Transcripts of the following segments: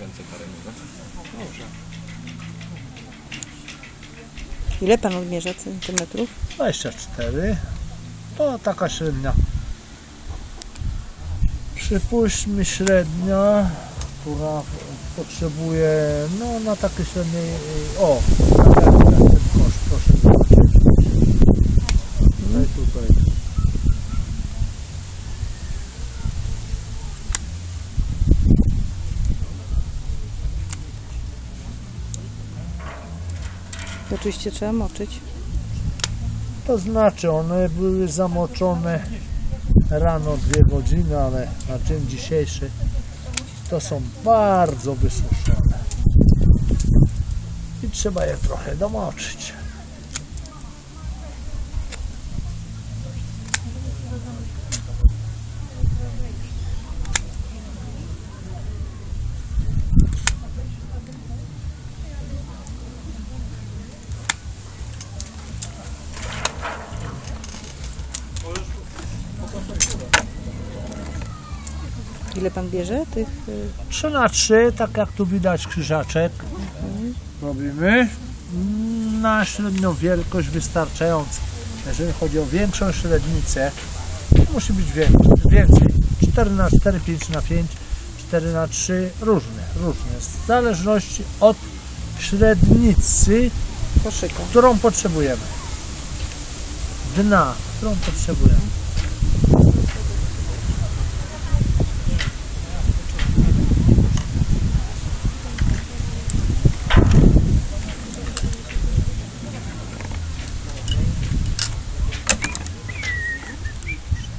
Więcej kareniówek. Ile pan odmierza centymetrów? 24. To taka średnia. Przypuśćmy średnia, która potrzebuje, no na takie średniej, o, tak jak ten kosz, proszę zobaczyć. Tutaj, tutaj. Oczywiście trzeba moczyć. To znaczy one były zamoczone rano dwie godziny, ale na dzień dzisiejszy to są bardzo wysuszone. I trzeba je trochę domoczyć. Ile pan bierze tych? y, 3 na 3, tak jak tu widać krzyżaczek robimy na średnią wielkość wystarczająca. Jeżeli chodzi o większą średnicę, to musi być więcej. więcej. 4 na 4, 5 na 5, 4 na 3, różne, różne. W zależności od średnicy, Koszyka. którą potrzebujemy. Dna, którą potrzebujemy.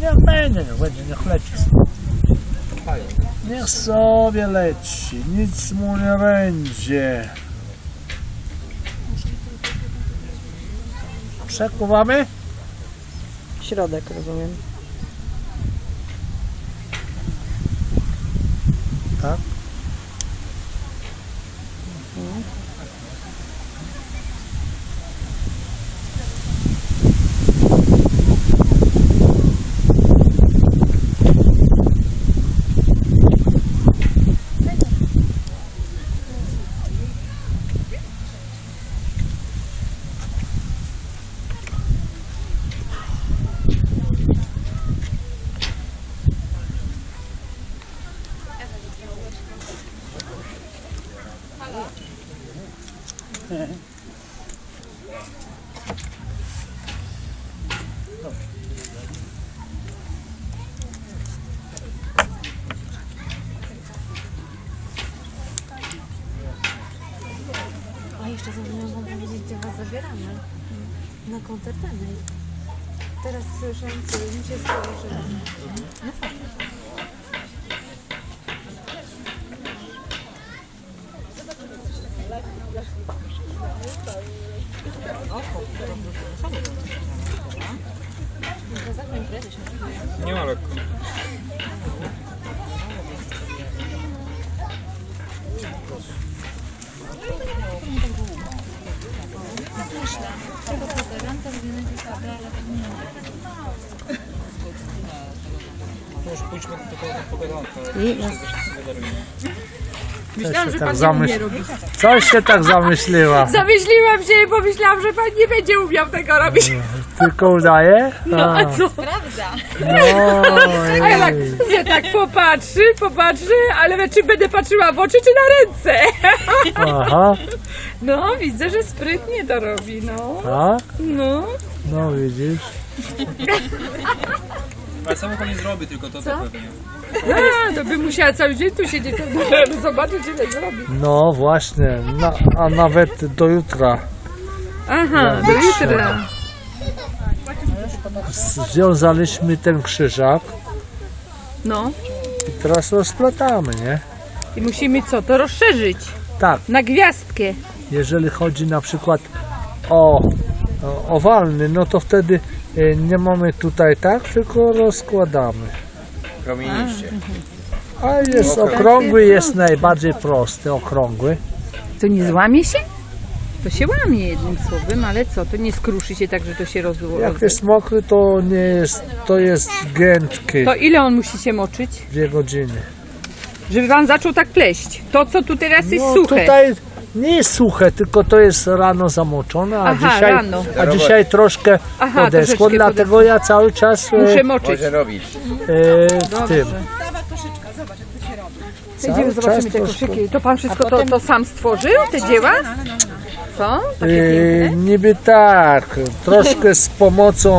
Niech będzie, niech będzie, niech leci. Niech sobie leci, nic mu nie będzie. Przekuwamy? Środek, rozumiem. Tak. A jeszcze zapomniałam wam powiedzieć, gdzie was zabieramy. Na koncert Enej. Teraz słyszę, co mi się skojarzyło. No, I no, Myślałam, że tak zamyśl... Coś się tak zamyśliła. Zamyśliłam się i pomyślałam, że pan nie będzie umiał tego robić. Tylko udaje? No a co? No, Ale tak, ej. że tak popatrzy, popatrzy, ale czy będę patrzyła w oczy, czy na ręce? Aha, No, widzę, że sprytnie to robi, no. tak? No. No widzisz. Ale samo to nie zrobi, tylko to to pewnie. A, to by musiała cały dzień tu siedzieć, żeby zobaczyć, ile zrobi. No właśnie, na, a nawet do jutra. Aha, do jutra. Związaliśmy ten krzyżak No. i teraz rozplatamy, nie? I musimy co, to rozszerzyć Tak, na gwiazdkę. jeżeli chodzi na przykład o, o owalny, no to wtedy e, nie mamy tutaj tak, tylko rozkładamy. Promieniście. A jest okrągły, jest najbardziej prosty, okrągły. To nie złamie się? To się łamie jednym słowem, ale co, to nie skruszy się tak, że to się rozło... Jak jest mokry, to nie jest, to jest gętki. To ile on musi się moczyć? Dwie godziny. Żeby pan zaczął tak pleść. To, co tu teraz jest No suche. tutaj nie jest suche, tylko to jest rano zamoczone, a Aha, dzisiaj, rano. a dzisiaj troszkę Aha, podeszło, troszeczkę dlatego ja cały czas e, Muszę moczyć. e, w tym. Idziemy, zobaczymy te troszkę- koszyki. To pan wszystko to, to sam stworzył, te dzieła? Co? Takie E, piękne? niby tak, troszkę z pomocą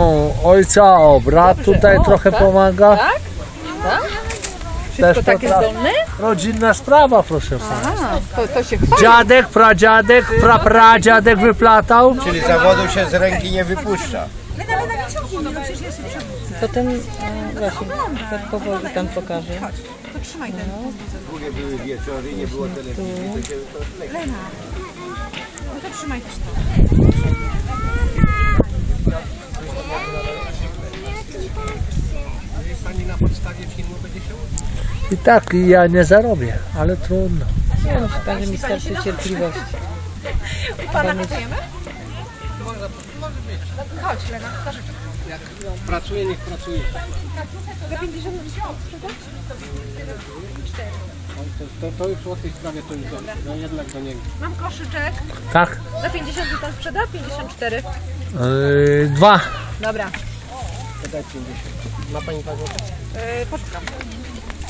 ojca obrat tutaj trochę pomaga. Tak? Tak? Też Wszystko takie potrafi. zdolne? Rodzinna sprawa, proszę pana. A, to, to się chwali. Dziadek, pradziadek, prapradziadek wyplatał. Czyli zawodu się z ręki nie wypuszcza. Potem, e, właśnie, tak powoli tam pokażę. Długie były wieczory, nie było telewizji, to się I tak ja nie zarobię, ale trudno. No, musi pan, że mi starczy cierpliwości. Pracuje, niech pracuje. To, to, to już o tej sprawie to już do, no jednak do niego. Mam koszyczek. Tak? Za 50 by pan sprzedał? 54. Yy, dwa. Dobra. Daj 50. Ma pani złotych? Yy, poczekam.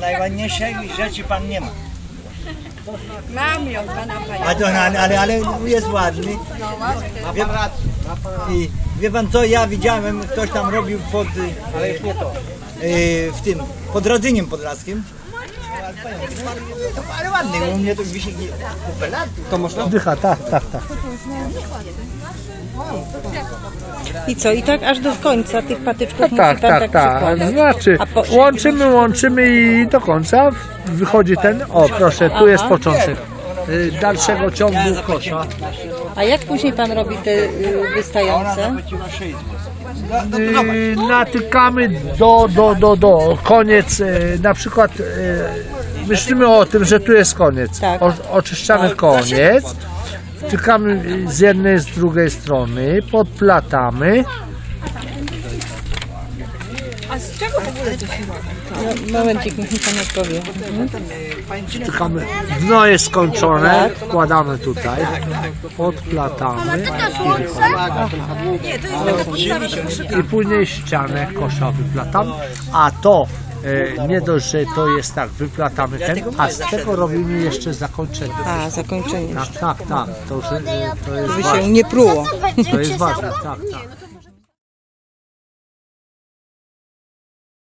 Najładniejszej rzeczy pan nie ma. Mam ją, pana ale, ale, ale jest ładny. Wie, I wie pan co, ja widziałem, ktoś tam robił pod, ale już nie to, w tym, pod Radzyniem Podlaskim. Ale ładny, u mnie to wisi kupę lat. To można? Dycha, tak, tak, tak. I co, i tak aż do końca tych patyczków musi Tak, pan tak, tak, tak. przykładać? Znaczy, A po- łączymy, łączymy i do końca wychodzi ten. O, proszę, tu jest początek y, dalszego ciągu kosza. A jak później pan robi te y, wystające? Y, Natykamy do, do, do, do koniec, y, na przykład y, myślimy o tym, że tu jest koniec. Tak. O, oczyszczamy koniec, wtykamy z jednej, z drugiej strony, podplatamy. No, momencik, niech mi pan odpowie. Wtykamy, dno jest skończone, wkładamy tutaj, podplatamy. I później ścianę kosza wyplatamy, a to e, nie dość, że to jest tak, wyplatamy ten, a z tego robimy jeszcze zakończenie. A, zakończenie. Tak, tak, tak, to, że, e, to jest Żeby ważne, się nie pruło. to jest ważne, tak, tak.